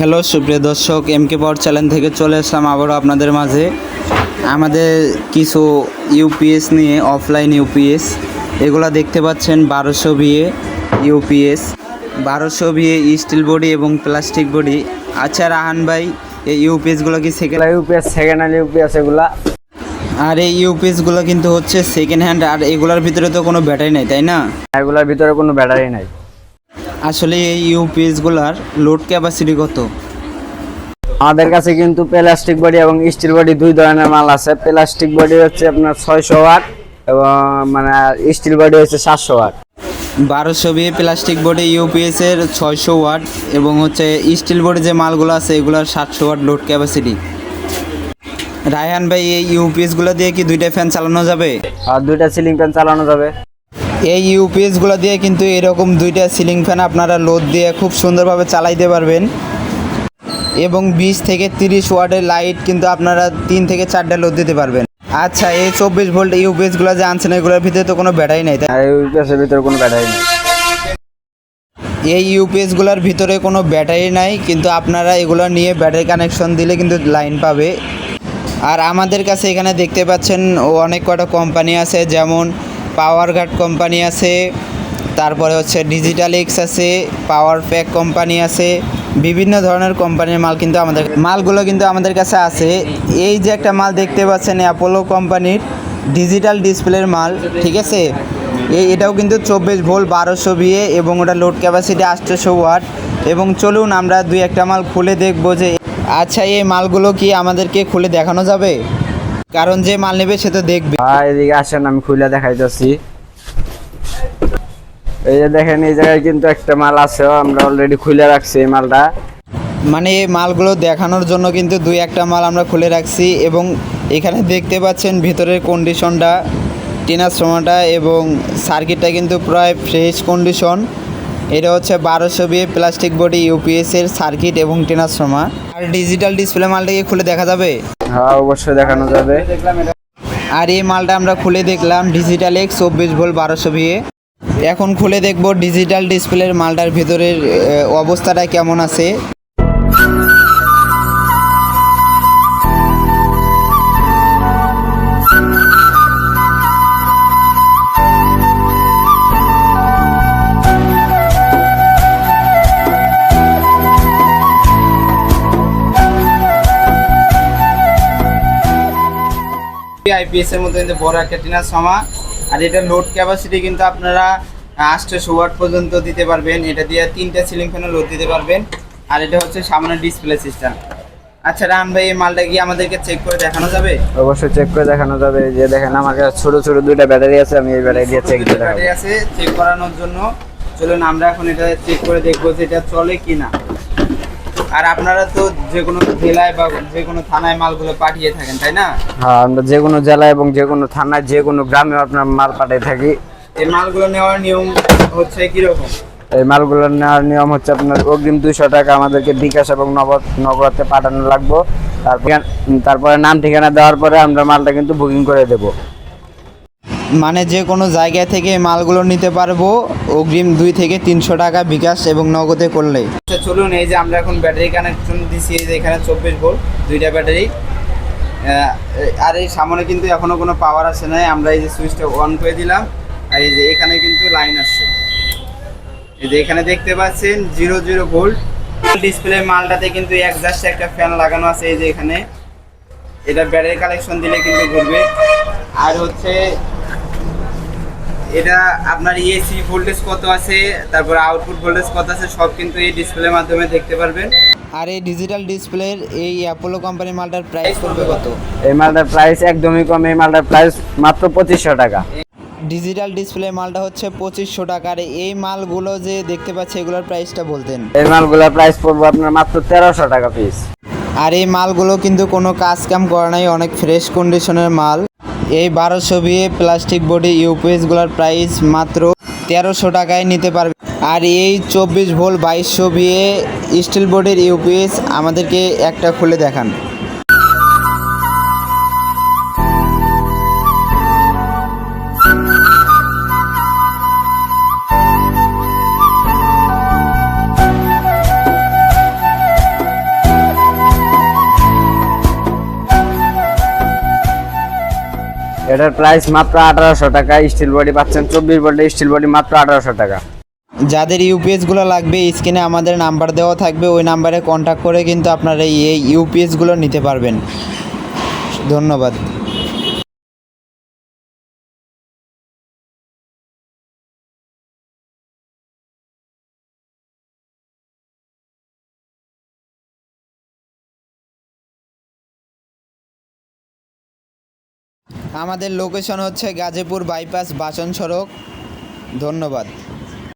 Hello সুপ্রিয় দর্শক M K পাওয়ার channel থেকে চলে আসলাম আবারও আপনাদের মাঝে। আমাদের কিছু ইউপিএস নিয়ে অফলাইন ইউপিএস এগুলা দেখতে পাচ্ছেন বারোশো বিয়ে ইউপিএস বারোশো বিয়ে স্টিল বডি এবং প্লাস্টিক বডি আচ্ছা রাহান ভাই এই ইউপিএসগুলো কি second UPS second hand UPS এগুলা। আর এই ইউপিএসগুলো কিন্তু হচ্ছে সেকেন্ড হ্যান্ড আর এগুলোর ভিতরে তো কোনো ব্যাটারি নেই তাই না? এগুলোর ভিতরে কোনো ব্যাটারি নাই। আসলে এই ইউপিএসগুলোর লোড ক্যাপাসিটি কত? আমাদের কাছে কিন্তু প্লাস্টিক বডি এবং স্টিল বডি দুই ধরনের মাল আছে। প্লাস্টিক বডি হচ্ছে আপনার ছয়শো ওয়াট এবং মানে স্টিল বডি হচ্ছে সাতশো ওয়াট বারোশো বিয়ে প্লাস্টিক বডি ইউপিএস এর ছয়শো ওয়াট এবং হচ্ছে স্টিল বডি যে মালগুলো আছে এগুলোর সাতশো ওয়াট লোড ক্যাপাসিটি রায়হান ভাই এই ইউপিএসগুলো দিয়ে কি দুইটা ফ্যান চালানো যাবে? আর দুইটা সিলিং ফ্যান চালানো যাবে। এই ইউপিএসগুলো দিয়ে কিন্তু এরকম দুইটা সিলিং ফ্যান আপনারা লোড দিয়ে খুব সুন্দরভাবে চালাইতে পারবেন। এবং বিশ থেকে তিরিশ ওয়াটের লাইট কিন্তু আপনারা তিন থেকে চারটা লোড দিতে পারবেন। আচ্ছা এই চব্বিশ ভোল্ট ইউপিএসগুলো যে আনছেন এগুলোর ভিতরে তো কোনো ব্যাটারি নেই তাই ইউপিএসের ভিতরে কোনো ব্যাটারি নেই। এই ইউপিএসগুলোর ভিতরে কোনো ব্যাটারি নাই কিন্তু আপনারা এগুলো নিয়ে ব্যাটারি কানেকশন দিলে কিন্তু লাইন পাবে। আর আমাদের কাছে এখানে দেখতে পাচ্ছেন ও অনেক কটা কোম্পানি আছে যেমন পাওয়ার গার্ড কোম্পানি আছে, তারপরে হচ্ছে ডিজিটাল এক্স আছে পাওয়ার প্যাক কোম্পানি আছে, বিভিন্ন ধরনের কোম্পানির মাল কিন্তু আমাদের মালগুলো কিন্তু আমাদের কাছে আছে। এই যে একটা মাল দেখতে পাচ্ছেন অ্যাপোলো কোম্পানির ডিজিটাল ডিসপ্লের মাল, ঠিক আছে? এই এটাও কিন্তু চব্বিশ ভোল্ট, বারোশো বিয়ে এবং ওটা লোড ক্যাপাসিটি আটশোশো ওয়াট। এবং চলুন আমরা দুই একটা মাল খুলে দেখব যে আচ্ছা এই মালগুলো কি আমাদেরকে খুলে দেখানো যাবে? কারণ যে মাল নেবে সে তো দেখবে। আর এদিকে আসেন আমি খুলে দেখাইতেছি। এই যে দেখেন এই জায়গায় কিন্তু একটা মাল আছে আমরা অলরেডি খুলে রাখছি এই মালটা। মানে এই মালগুলো দেখানোর জন্য কিন্তু দুই একটা মাল আমরা খুলে রাখছি এবং এখানে দেখতে পাচ্ছেন ভিতরের কন্ডিশনটা টিনাশ্রমাটা এবং সার্কিটটা কিন্তু প্রায় ফ্রেশ কন্ডিশন এটা হচ্ছে বারোশো V A plastic body UPS এর সার্কিট এবং টিনাশ্রমা আর ডিজিটাল ডিসপ্লে মালটাকে খুলে দেখা যাবে? হ্যাঁ অবশ্যই দেখানো যাবে। আর এই মালটা আমরা খুলে দেখলাম ডিজিটাল এক্স চব্বিশ ভোল্ট বারোশো বিয়ে এখন খুলে দেখব ডিজিটাল ডিসপ্লের মালটার ভেতরের অবস্থাটা কেমন আছে। আইপিএস এর মধ্যে কিন্তু বড় একটা টিনার সমা আর এটা লোড ক্যাপাসিটি কিন্তু আপনারা আটশোশো ওয়াট পর্যন্ত দিতে পারবেন। এটা দিয়ে তিনটা সিলিং ফ্যানে লোড দিতে পারবেন। আর এটা হচ্ছে সামনে ডিসপ্লে সিস্টেম আচ্ছা রান ভাই এই মালটা কি আমাদেরকে চেক করে দেখানো যাবে? অবশ্যই চেক করে দেখানো যাবে। যে দেখেন আমার কাছে ছোট ছোট দুইটা ব্যাটারি আছে আমি এই ব্যাটারি দিয়ে চেক দেখাবো। ব্যাটারি আছে চেক করানোর জন্য। চলুন আমরা এখন এটা চেক করে দেখব যে এটা চলে কি না আর আপনারা তো যে কোনো জেলায় বা যে কোনো থানায় মালগুলো পাঠিয়ে থাকেন তাই না? হ্যাঁ আমরা যে কোনো জেলায় এবং যে কোনো থানায় যে কোনো গ্রামে আপনার মাল পাঠিয়ে থাকি। এই মালগুলো নেওয়ার নিয়ম হচ্ছে কীরকম? এই মালগুলো নেওয়ার নিয়ম হচ্ছে আপনার অগ্রিম দুইশো টাকা আমাদেরকে বিকাশ এবং নগদ নগদে পাঠানো লাগবো। তারপর তারপরে নাম ঠিকানা দেওয়ার পরে আমরা মালটা কিন্তু বুকিং করে দেবো। মানে যে কোনো জায়গা থেকে মালগুলো নিতে পারব, অগ্রিম দুই থেকে তিনশো টাকা বিকাশ এবং নগদে করলে। আচ্ছা চলুন, এই যে আমরা এখন ব্যাটারি কানেকশন দিছি, এই যে এখানে চব্বিশ ভোল্ট, দুইটা ব্যাটারি। আর এই সামনে কিন্তু এখনও কোনো পাওয়ার আসে নাই, আমরা এই যে সুইচটা অন করে দিলাম, আর এই যে এখানে কিন্তু লাইন আসছে। এই যে এখানে দেখতে পাচ্ছেন জিরো জিরো ভোল্ট ডিসপ্লে মালটাতে কিন্তু একজাস্ট একটা ফ্যান লাগানো আছে, এই যে এখানে। এটা ব্যাটারি কালেকশন দিলে কিন্তু ঘুরবে। আর হচ্ছে এটা আপনার এসি ভোল্টেজ কত আছে তারপর আউটপুট ভোল্টেজ কত আছে সব কিন্তু এই ডিসপ্লের মাধ্যমে দেখতে পারবেন। আর এই ডিজিটাল ডিসপ্লের এই অ্যাপোলো কোম্পানি মালটার প্রাইস পড়বে কত? এই মালটার প্রাইস একদমই কম এই মালটার প্রাইস মাত্র পঁচিশশো টাকা। ডিজিটাল ডিসপ্লে মালটা হচ্ছে পঁচিশশো টাকার এই মালগুলো যে দেখতে পাচ্ছি এগুলোর প্রাইসটা বলতেন। এই মালগুলোর প্রাইস পড়বে আপনার মাত্র তেরোশো টাকা পিস আর এই মালগুলো কিন্তু কোনো কাজ কাম করা নাই অনেক ফ্রেশ কন্ডিশনের মাল। এই বারোশো বিয়ে প্লাস্টিক বডি ইউপিএসগুলোর প্রাইস মাত্র তেরোশো টাকায় নিতে পারবে। আর এই চব্বিশ ভোল্ট বাইশশো বিয়ে স্টিল বডির ইউপিএস আমাদেরকে একটা খুলে দেখান। এটার প্রাইস মাত্র আঠারোশো টাকা স্টিল বডি পাচ্ছেন চব্বিশ ভোল্টের স্টিল বডি মাত্র আঠারোশো টাকা। যাদের ইউপিএসগুলো লাগবে, স্ক্রিনে আমাদের নাম্বার দেওয়া থাকবে, ওই নাম্বারে কন্ট্যাক্ট করে কিন্তু আপনারা এই ইউপিএসগুলো নিতে পারবেন। ধন্যবাদ। আমাদের লোকেশন হচ্ছে গাজীপুর বাইপাস বাসন সড়ক। ধন্যবাদ।